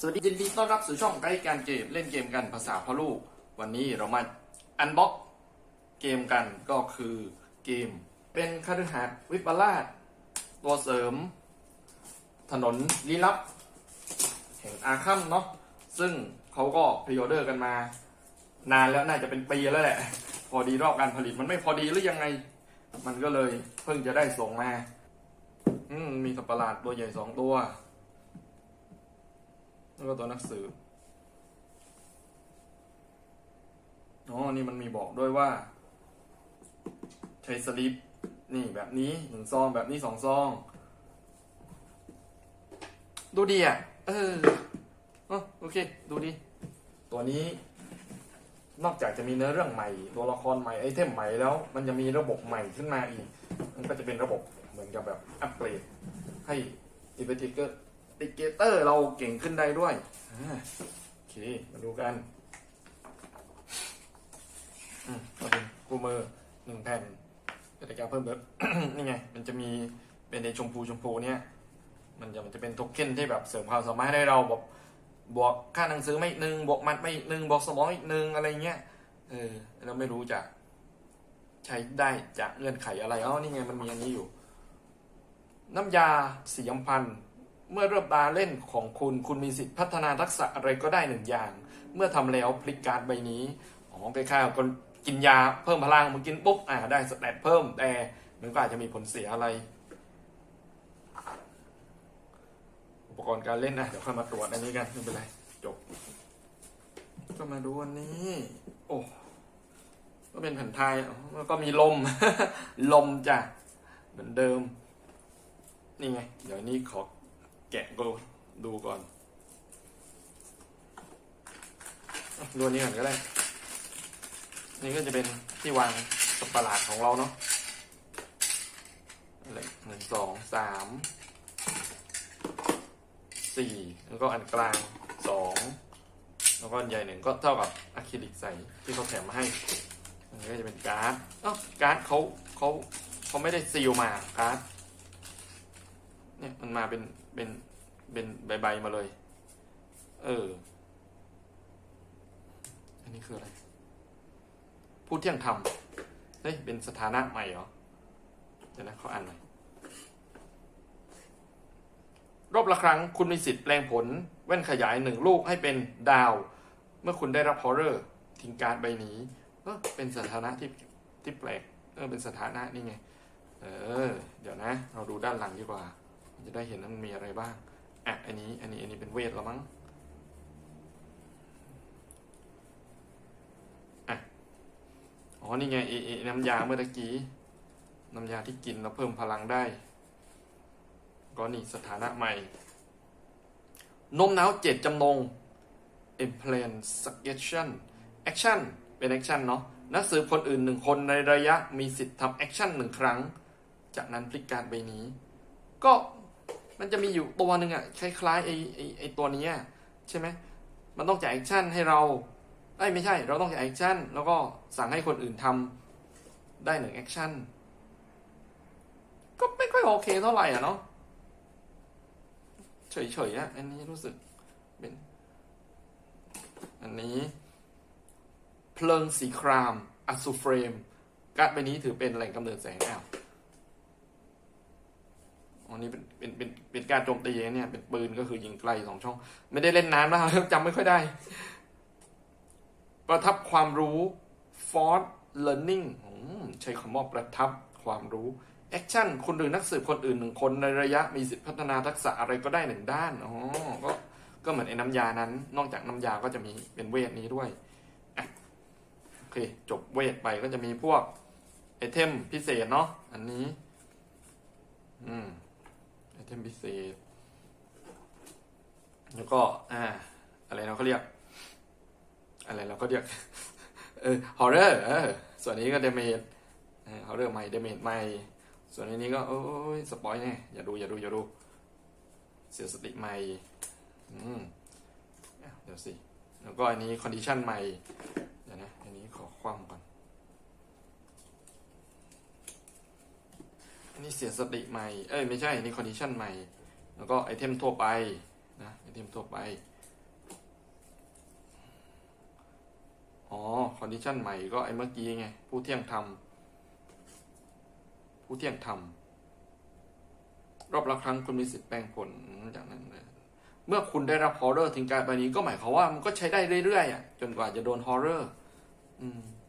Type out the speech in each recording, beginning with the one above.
สวัสดียินดีต้อนรับสู่ช่องไกด์การเกมเล่นเกมกันภาษาพ่อลูก วันนี้เรามาอันบ็อกเกมกันก็คือเกม เป็นคฤหาสน์วิปลาสตัวเสริม ถนนลี้ลับ แห่งอาคัมเนาะซึ่งเขาก็พรีออเดอร์กันมา นานแล้วน่าจะเป็นปีแล้วแหละ พอดีรอบการผลิตมันไม่พอดีหรือยังไง มันก็เลยเพิ่งจะได้ส่งมา อืมมีสัตว์ประหลาดตัวใหญ่สองตัว แล้วก็ตัวหนักสืบอ๋อนี่มันมีบอกด้วยว่า ใช้สลิปนี่แบบนี้หนึ่งซองแบบนี้สองซอง ดูดีอะ เอออ๋อโอเค ดูดี ตัวนี้ นอกจากจะมีเนื้อเรื่องใหม่ ตัวละครใหม่ไอเทมใหม่แล้ว มันจะมีระบบใหม่ขึ้นมาอีก มันก็จะเป็นระบบเหมือนกับแบบอัปเกรดให้อิเวติเกอร์ ติเกเตอร์เราเก่งขึ้นได้ด้วยโอเค มาดูกันอืมก็เป็นคู่มือหนึ่งแผ่นกติกาเพิ่มเติมนี่ไง มันจะมีเป็นในชมพูชมพูเนี่ย มันจะมันจะเป็นโทเค็นที่แบบเสริมความสามารถให้เราแบบบวกค่าหนังสือไม่อีกหนึ่งบวกมัดไม่อีกหนึ่งบวกสมองอีกหนึ่งอะไรเงี้ย เออเราไม่รู้จะใช้ได้จากเงื่อนไขอะไรอ๋อนี่ไงมันมีอันนี้อยู่ น้ำยาสียำพันธ์ เมื่อเริ่มตาเล่นของคุณ คุณมีสิทธิ์พัฒนาทักษะอะไรก็ได้หนึ่งอย่าง เมื่อทำแล้วพลิกการ์ดใบนี้อ๋อคล้ายๆกับกินยาเพิ่มพลังมันกินปุ๊บอ่าได้สแตทเพิ่มแต่มันก็อาจจะมีผลเสียอะไร อุปกรณ์การเล่นนะเดี๋ยวค่อยมาตรวจอันนี้กันไม่เป็นไรจบ ก็มาดูอันนี้ โอ้ก็เป็นแผ่นไทยแล้วก็มีลม ลมจ้ะเหมือนเดิม นี่ไง เดี๋ยวนี้ขอ แกะก็ดูก่อนดูอันนี้ก่อนก็ได้ นี่ก็จะเป็นที่วางสัตว์ประหลาดของเราเนาะอะไรหนึ่งสองสามสี่แล้วก็อันกลางสองแล้วก็อันใหญ่หนึ่งก็เท่ากับอะคริลิกใสที่เขาแถมมาให้อันนี้ก็จะเป็นการ์ดเอ้าการ์ดเขาเขาเขาไม่ได้ซีลมาการ์ดเนี่ยมันมาเป็น เป็นเป็นใบๆมาเลย เออ อันนี้คืออะไรผู้เที่ยงธรรมเฮ้ยเป็นสถานะใหม่เหรอ เดี๋ยวนะเขาอ่านหน่อยรอบละครั้งคุณมีสิทธิ์แปลงผล แว่นขยายหนึ่งลูกให้เป็นดาว เมื่อคุณได้รับฮอร์เรอร์ทิ้งการใบนี้เออเป็นสถานะที่ที่แปลก เออเป็นสถานะนี่ไง เออ เดี๋ยวนะ เราดูด้านหลังดีกว่า จะได้เห็นว่ามันมีอะไรบ้างอะอันนี้อันนี้อันนี้เป็นเวทแล้วมั้งอะอ๋อนี่ไงเอเอน้ำยาเมื่อกี้น้ำยาที่กินแล้วเพิ่มพลังได้ ก็นี่สถานะใหม่นมหนาวเจ็ดจำนง e m p l a n suggestion action เป็น action เนาะนักสืบคนอื่นหนึ่งคนในระยะมีสิทธิ์ทำ action หนึ่งครั้ง จากนั้นพลิกการใบนี้ ก็ มันจะมีอยู่ตัวหนึ่งอะคล้ายๆไอไอไอตัวนี้ใช่ไหมมันต้องจ่ายแอคชั่นให้เราไอ้ไม่ใช่ เราต้องจ่ายแอคชั่นแล้วก็สั่งให้คนอื่นทำได้หนึ่งแอคชั่นก็ไม่ค่อยโอเคเท่าไหร่อะเนาะเฉยๆอะอันนี้รู้สึกเป็น อันนี้ เพลิงสีคราม อัสูเฟรม การ์ดใบนี้ถือเป็นแหล่งกำเนิดแสงแอ้าว อันนี้เป็นเป็นเป็นเป็นการโจมตีเนี่ย เป็นปืนก็คือยิงไกลสองช่อง ไม่ได้เล่นนานมากจำไม่ค่อยได้ ประทับความรู้ force learning ใช้คำว่าประทับความรู้ action คนหรือนักสืบคนอื่นหนึ่งคนในระยะมีสิทธิพัฒนาทักษะอะไรก็ได้หนึ่งด้านอ๋อก็ก็เหมือนไอ้น้ำยานั้น นอกจากน้ำยาก็จะมีเป็นเวทนี้ด้วยโอเค จบเวทไปก็จะมีพวกไอเทมพิเศษเนาะอันนี้ อืม เทมพิเศษ แล้วก็ อ่า อะไรเราก็เรียก อะไรเราก็เรียก เออฮอร์เรอร์เออส่วนนี้ก็เดเมจฮอร์เรอร์ใหม่เดเมจใหม่ ส่วนนนี้ก็ โอ้ยสปอยแน่อย่าดู อย่าดู อย่าดู เสียสติใหม่ อืมอะเดี๋ยวสิ แล้วก็อันนี้คอนดิชันใหม่ เดี๋ยวนะ อันนี้ขอคว่ำก่อน นี่เสียสติใหม่ เอ้ยไม่ใช่ นี่คอนดิชันใหม่ แล้วก็ไอเทมทั่วไปนะไอเทมทั่วไป อ๋อคอนดิชันใหม่ก็ไอเมื่อกี้ไง ผู้เที่ยงธรรม ผู้เที่ยงธรรม รอบละครั้งคุณมีสิทธิ์แปลงผลอย่างนั้นเลย เมื่อคุณได้รับฮอร์เรอร์ถึงการไปนี้ก็หมายความว่ามันก็ใช้ได้เรื่อยๆอะจนกว่าจะโดนฮอร์เรอร์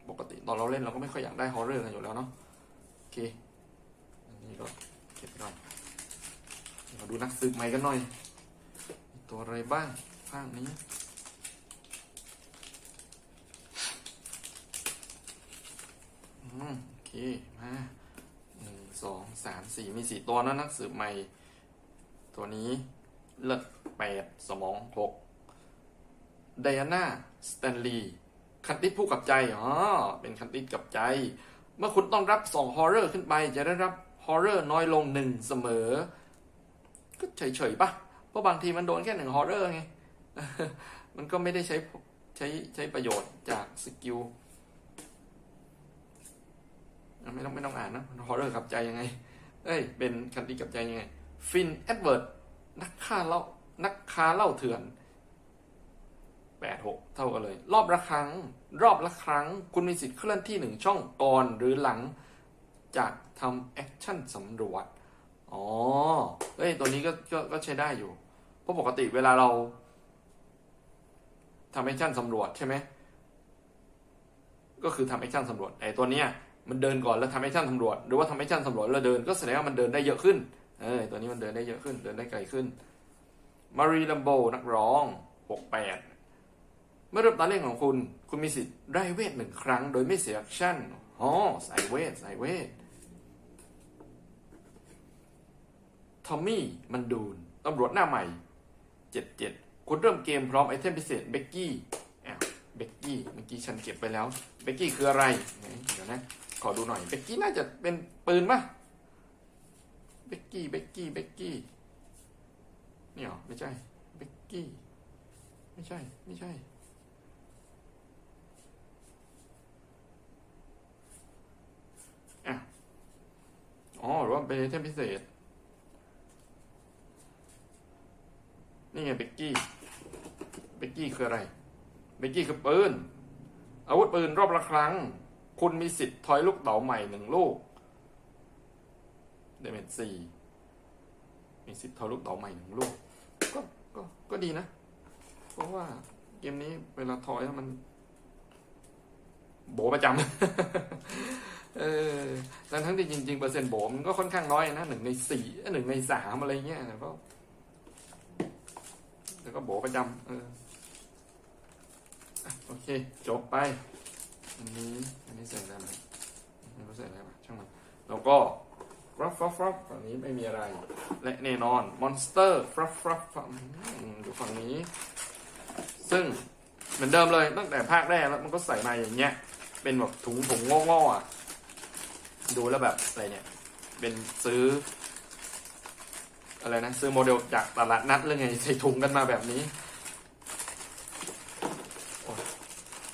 ปกติตอนเราเล่นเราก็ไม่ค่อยอยากได้ฮอร์เรอร์กันอยู่แล้วเนาะโอเค นี้ก็เก็บไปก่อนมาดูนักสืบใหม่กันหน่อย ตัวอะไรบ้างภาคนี้อืมโอเค มาหนึ่งสองสามสี่มีสี่ตัวนะนักสืบใหม่ ตัวนี้เลือดแปดสมองหกไดอาน่า สแตนลีย์คันติดผู้กับใจ อ๋อ เป็นคันติดกับใจ เมื่อคุณต้องรับสองฮอร์เรอร์ขึ้นไปจะได้รับ ฮอร์เรอร์น้อยลงหนึ่งเสมอ ก็เฉยๆปะเพราะบางทีมันโดนแค่หนึ่งฮอร์เรอร์ไง มันก็ไม่ได้ใช้ใช้ใช้ประโยชน์จากสกิลไม่ต้องไม่ต้องอ่านนะฮอร์เรอร์กับใจยังไง เอ้ย เป็นคันติกับใจยังไง ฟินแอดเวิร์ดนักฆ่าเล่านักค้าเล่าเถื่อนแปดหกเท่ากันเลย รอบละครั้ง รอบละครั้ง คุณมีสิทธิ์เคลื่อนที่หนึ่งช่องก่อนหรือหลัง จากทำแอคชั่นสำรวจ อ๋อ เฮ้ย ตัวนี้ก็ก็ก็ใช้ได้อยู่ เพราะปกติเวลาเราทำแอคชั่นสำรวจใช่ไหม ก็คือทำแอคชั่นสำรวจไอ้ตัวเนี้ยมันเดินก่อนแล้วทำแอคชั่นสำรวจ หรือว่าทำแอคชั่นสำรวจแล้วเดิน ก็แสดงว่ามันเดินได้เยอะขึ้น เออ ตัวนี้มันเดินได้เยอะขึ้น เดินได้ไกลขึ้น มารีลัมโบนักร้องหกแปดเมื่อเริ่มตาเล่นของคุณ คุณมีสิทธิ์ได้เวทหนึ่งครั้ง โดยไม่เสียแอคชั่นอ๋อใส่เวทใส่เวท ทอมมี่มันดูนตำรวจหน้าใหม่เจ็ดเจ็ดคุณเริ่มเกมพร้อมไอเทมพิเศษเบกกี้อ้าวเบกกี้เมื่อกี้ฉันเก็บไปแล้วเบกกี้คืออะไรเดี๋ยวนะ ขอดูหน่อยเบกกี้น่าจะเป็นปืนปะเบกกี้เบกกี้เบกกี้นี่หรอไม่ใช่เบกกี้ไม่ใช่ไม่ใช่อะอ๋อหรือว่าเป็นไอเทมพิเศษ นี่ไง เบกกี้เบกกี้คืออะไรเบกกี้คือปืน อาวุธปืนรอบละครั้ง คุณมีสิทธิ์ทอยลูกเต๋าใหม่หนึ่งลูกเดเมจสี่มีสิทธิ์ทอยลูกเต๋าใหม่หนึ่งลูกก็ก็ก็ดีนะ เพราะว่าเกมนี้เวลาทอยแล้วมัน โบประจำเออทั้งทั้งที่จริงๆเปอร์เซ็นต์โบมันก็ค่อนข้างน้อยนะหนึ่งในสี่หนึ่งในสามอะไรเงี้ยแต่ก็ ก็โบประจำเออโอเค จบไปอันนี้อันนี้ใส่ได้ไหมไม่รู้ใส่ได้ปะช่างมันแล้วก็ฟรับฟรับฟรับฝั่งนี้ไม่มีอะไร และแน่นอนมอนสเตอร์ฟรับฟรับฝั่งอืมอยู่ฝั่งนี้ ซึ่งเหมือนเดิมเลยตั้งแต่ภาคแรกแล้วมันก็ใส่มาอย่างเงี้ย เป็นแบบถุงถุงงอๆอะ ดูแล้วแบบอะไรเนี่ย เป็นซื้อ อะไรนะ ซื้อโมเดลจากตลาดนัดหรือไงใส่ถุงกันมาแบบนี้โอ้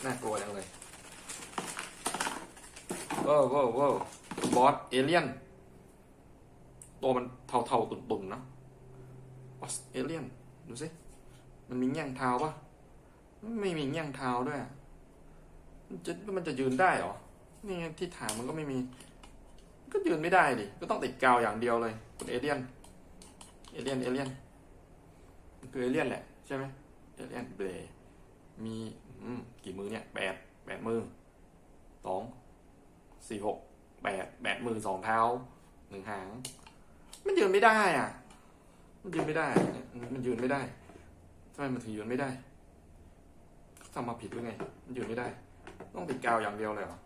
น่ากลัวจังเลยว้าวว้าวว้บอสเอเลียน ตัวมันเทาๆตุ่นๆนะบอสเอเลียน ดูสิ มันมีแง่งเท้าปะไม่มีแง่งเท้าด้วย มันจะมันจะยืนได้เหรอ นี่ที่ฐานมันก็ไม่มี ก็ยืนไม่ได้ดิ ก็ต้องติดกาวอย่างเดียวเลยคุณเอเลียน เอเลียนเอเลียนมันคือเอเลียนแหละใช่ไหมเอเลียนเบรมีอืมกี่มือเนี่ยแปดแปดมือสองสี่หกแปดแปดมือสองเท้าหนึ่งหาง มันยืนไม่ได้อะ มันยืนไม่ได้ มันยืนไม่ได้ทำไมมันถึงยืนไม่ได้ทำมาผิดหรือไง มันยืนไม่ได้ ต้องติดกาวอย่างเดียวเลยเหรอ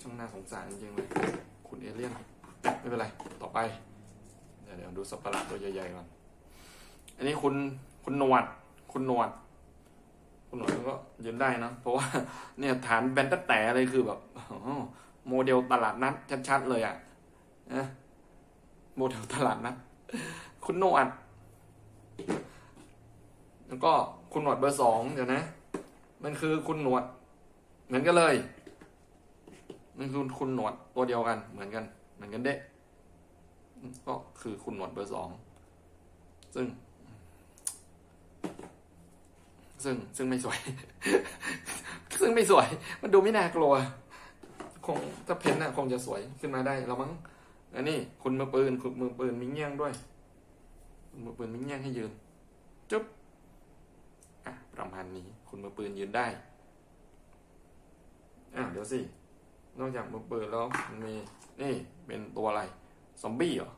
ช่างน่าสงสารจริงๆเลย คุณเอเลี่ยน ไม่เป็นไร ต่อไป ดี๋ยวเดี๋ยวดูสัตว์ประหลาดตัวใหญ่ๆก่อน อันนี้คุณคุณหนวด คุณหนวด คุณหนวดก็ยืนได้นะ เพราะว่าเนี่ยฐานแบนตะแต่อะไรคือแบบโมเดลตลาดนัดชัดๆเลยอะนะโมเดลตลาดนัดคุณหนวด แล้วก็คุณหนวดเบอร์สองเดี๋ยวนะ มันคือคุณหนวด เหมือนกันเลย มันคือคุณหนวดตัวเดียวกัน เหมือนกัน เหมือนกันเด้ ก็คือคุณหนวดเบอร์สองซึ่ง ซึ่งซึ่งไม่สวย ซึ่งไม่สวย มันดูไม่น่ากลัว คงถ้าเพ้นน่ะ คงจะสวยขึ้นมาได้แล้วมั้งอันนี้คุณมือปืนคุณมือปืนมีเงี้ยงด้วยคุณมือปืนมีเงี้ยงให้ยืนจุ๊บอะประมาณนี้ คุณมือปืนยืนได้อะเดี๋ยวสินอกจากมือปืนแล้วมันมีนี่เป็นตัวอะไร ซอมบี้เหรอ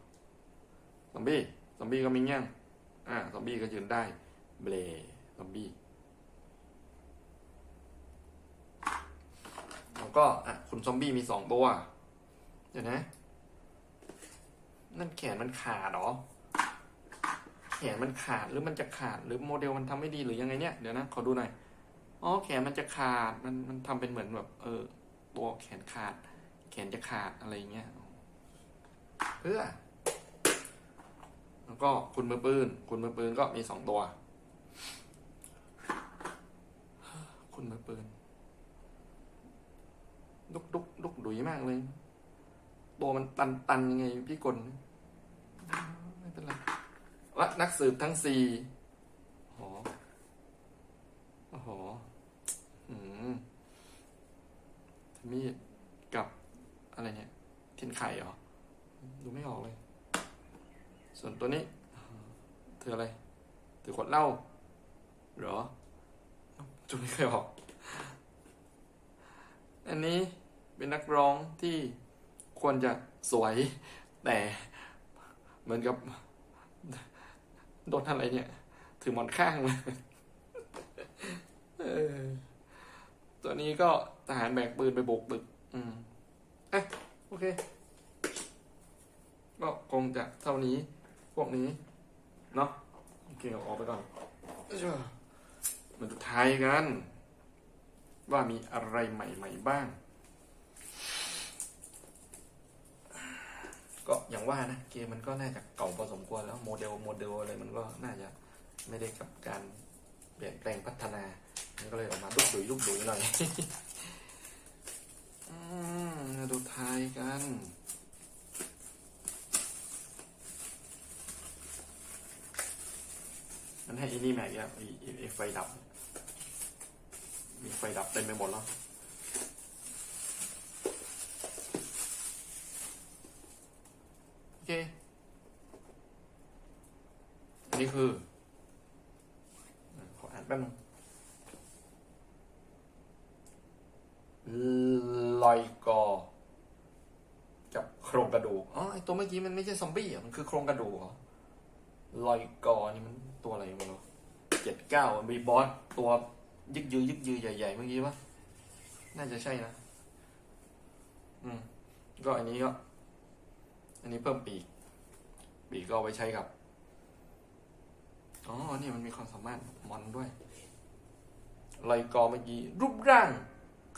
ซอมบี้ ซอมบี้ก็มีเงี้ยงอ่า ซอมบี้ก็ยืนได้ เบลซอมบี้ แล้วก็ อะ คุณซอมบี้มีสองตัว เดี๋ยวนะ นั่นแขนมันขาดหรอ แขนมันขาดหรือมันจะขาดหรือโมเดลมันทำไม่ดีหรือยังไงเนี่ย เดี๋ยวนะ ขอดูหน่อย อ๋อ แขนมันจะขาด มัน มันทำเป็นเหมือนแบบ เออ ตัวแขนขาด แขนจะขาดอะไรเงี้ย พื่อ แล้วก็คุณมือปืน คุณมือปืนก็มีสองตัว คุณมือปืน ดุกดุกดุกดุยมากเลย ตัวมันตันตันยังไงพี่กลไม่เป็นไรและนักสืบทั้งสี่โอ้โหโอ้โหอืมมีดกับอะไรเนี่ยเทียนไข่เหรอ ดูไม่ออกเลย ส่วนตัวนี้ถืออะไรถือขวดเหล้าหรอจุไม่เคยออกอันนี้เป็นนักร้องที่ควรจะสวย แต่เหมือนกับโดนอะไรเนี่ย ถือหมอนข้างเลยตัวนี้ก็ทหารแบกปืนไปโบกตึก อืมอะโอเค ก็คงจะเท่านี้พวกนี้ เนาะโอเคเอาออกไปก่อนเจ้ามาดูท้ายกัน ว่ามีอะไรใหม่ ๆ บ้าง ก็อย่างว่านะ เกมมันก็น่าจะเก่าพอสมควรแล้วโมเดลโมเดลอะไรมันก็น่าจะไม่ได้กับการเปลี่ยนแปลงพัฒนา มันก็เลยออกมาลุกดุยลุกดุยหน่อยอืมมาดูท้ายกัน มันให้อีนี่แม็กเนี่ยไอ้ไอ้ไอ้ไฟดับ มีไฟดับเต็มไปหมดแล้วโอเคอันนี้คืออะขออ่านแป๊บนึงลอยกอกับโครงกระดูก อ๋อ ไอตัวเมื่อกี้มันไม่ใช่ซอมบี้อะ มันคือโครงกระดูกเหรอ ลอยกอนี่มัน ตัวอะไรไม่รู้เจ็ดเก้ามีบอสตัวยึกยือยึกยือใหญ่ๆเมื่อกี้ปะน่าจะใช่นะ อืม ก็อันนี้ก็ อันนี้เพิ่มปีก ปีกก็เอาไว้ใช้กับ อ๋อ นี่มันมีความสามารถมอนด้วยลอยกอเมื่อกี้ รูปร่าง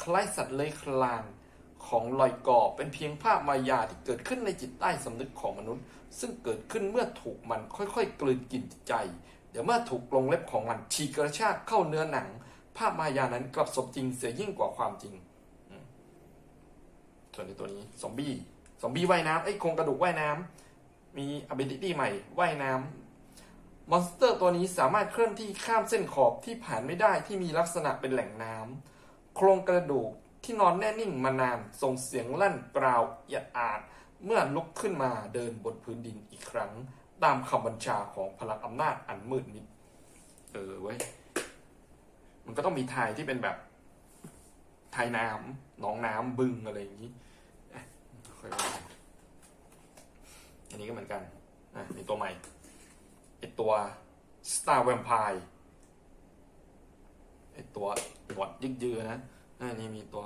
คล้ายสัตว์เลื้อยคลานของลอยกอเป็นเพียงภาพมายาที่เกิดขึ้นในจิตใต้สำนึกของมนุษย์ ซึ่งเกิดขึ้นเมื่อถูกมันค่อยๆ กลืนกินใจ เดี๋ยวเมื่อถูกลงเล็บของมันฉีกกระชากเข้าเนื้อหนัง ภาพมายานั้นกลับสมจริงเสียยิ่งกว่าความจริง ส่วนในตัวนี้ซอมบี้ซอมบี้ว่ายน้ำไอ้โครงกระดูกว่ายน้ำมี ability ใหม่ว่ายน้ำมอนสเตอร์ตัวนี้สามารถเคลื่อนที่ข้ามเส้นขอบที่ผ่านไม่ได้ที่มีลักษณะเป็นแหล่งน้ำโครงกระดูกที่นอนแน่นิ่งมานานส่งเสียงลั่นกราวเอียดอาดเมื่อลุกขึ้นมาเดินบนพื้นดินอีกครั้ง ตามคำบัญชาของพลังอำนาจอันมืดมิด เออเว้ย มันก็ต้องมีทายที่เป็นแบบทายน้ำหนองน้ำบึงอะไรอย่างนี้อะค่อยว่ากันอันนี้ก็เหมือนกัน อะมีตัวใหม่ไอตัว Star Vampire ไอตัวหวดยึกยือนะอันนี้มีตัว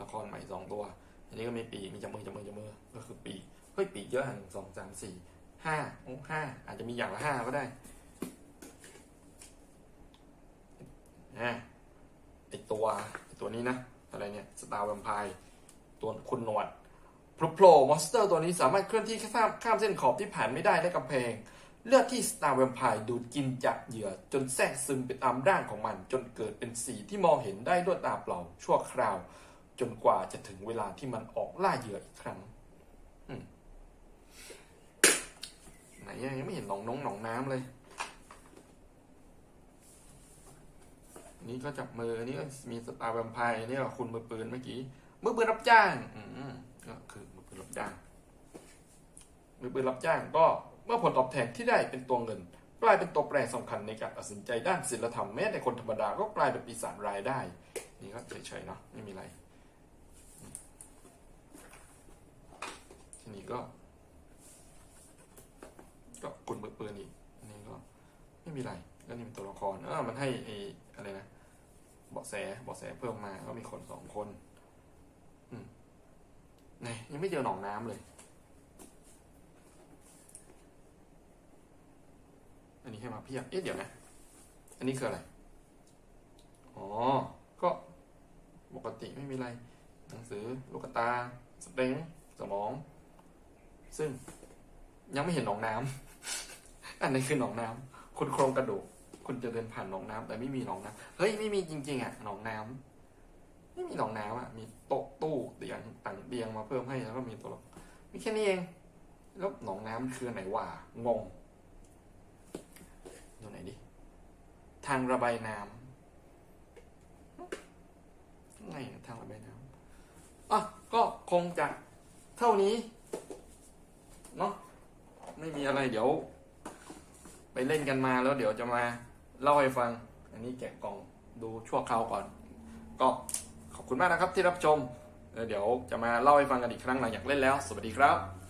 ละครใหม่สองตัว อันนี้ก็มีปี มีจมือจมือจมือก็คือปี เฮ้ยปีเยอะหนึ่งสองสามสี่ ห้าโอ้ห้าอาจจะมีอย่างละห้าก็ได้นะไอตัวไอตัวนี้นะ อะไรเนี่ยสตาร์แวมไพร์ตัวคุณหนวดพลุโผล่มอนสเตอร์ตัวนี้สามารถเคลื่อนที่ข้ามข้ามเส้นขอบที่ผ่านไม่ได้ได้กำแพง เลือดที่สตาร์แวมไพร์ดูดกินจากเหยื่อ จนแทรกซึมไปตามร่างของมัน จนเกิดเป็นสีที่มองเห็นได้ด้วยตาเปล่าชั่วคราว จนกว่าจะถึงเวลาที่มันออกล่าเหยื่ออีกครั้งอืม ไหนยังไม่เห็นหนองน้องหนองน้ำเลยนนี้ก็จับมือนนี้ก็มีสตาร์แวมไพร์นนี้ก็คุณมือปืนเมื่อกี้มือปืนรับจ้าง อืมก็คือมือปืนรับจ้างมือปืนรับจ้างก็เมื่อผลตอบแทนที่ได้เป็นตัวเงิน กลายเป็นตัวแปรสำคัญในการตัดสินใจด้านศีลธรรมแม้ในคนธรรมดาก็กลายเป็นปีศาจรายได้ นี่ก็เฉยๆเนาะไม่มีอะไรทีนี้ก็ ก็คุณมือปืนอีก อันนี้ก็ไม่มีอะไรแล้วนี่เป็นตัวละครเออมันให้ไอ้อะไรนะเบาะแสเบาะแสเพิ่มมาก็มีคนสองคน อืมนี่ยังไม่เจอหนองน้ำเลย อันนี้ให้มาเพียบเอ๊ะเดี๋ยวนะ อันนี้คืออะไร อ๋อ ก็ปกติไม่มีอะไร หนังสือลูกตาสเต็งสมอง ซึ่งยังไม่เห็นหนองน้ำ อันนี้คือหนองน้ำคุณโครงกระดูก คุณจะเดินผ่านหนองน้ำแต่ไม่มีหนองน้ำเฮ้ยไม่มีจริง ๆอะหนองน้ำไม่มีหนองน้ำอะมีโต๊ะตู้เตียงต่างเตียงมาเพิ่มให้แล้วก็มีตัวละมีแค่นี้เอง แล้วหนองน้ำคือไหนวะงงดูไหนดิทางระบายน้ำไงทางระบายน้ำอะก็คงจะเท่านี้เนาะไม่มีอะไรเดี๋ยว ไปเล่นกันมาแล้วเดี๋ยวจะมาเล่าให้ฟัง อันนี้แกะกล่องดูชั่วคราวก่อน ก็ขอบคุณมากนะครับที่รับชม เดี๋ยวจะมาเล่าให้ฟังกันอีกครั้งหลังจากเล่นแล้ว สวัสดีครับ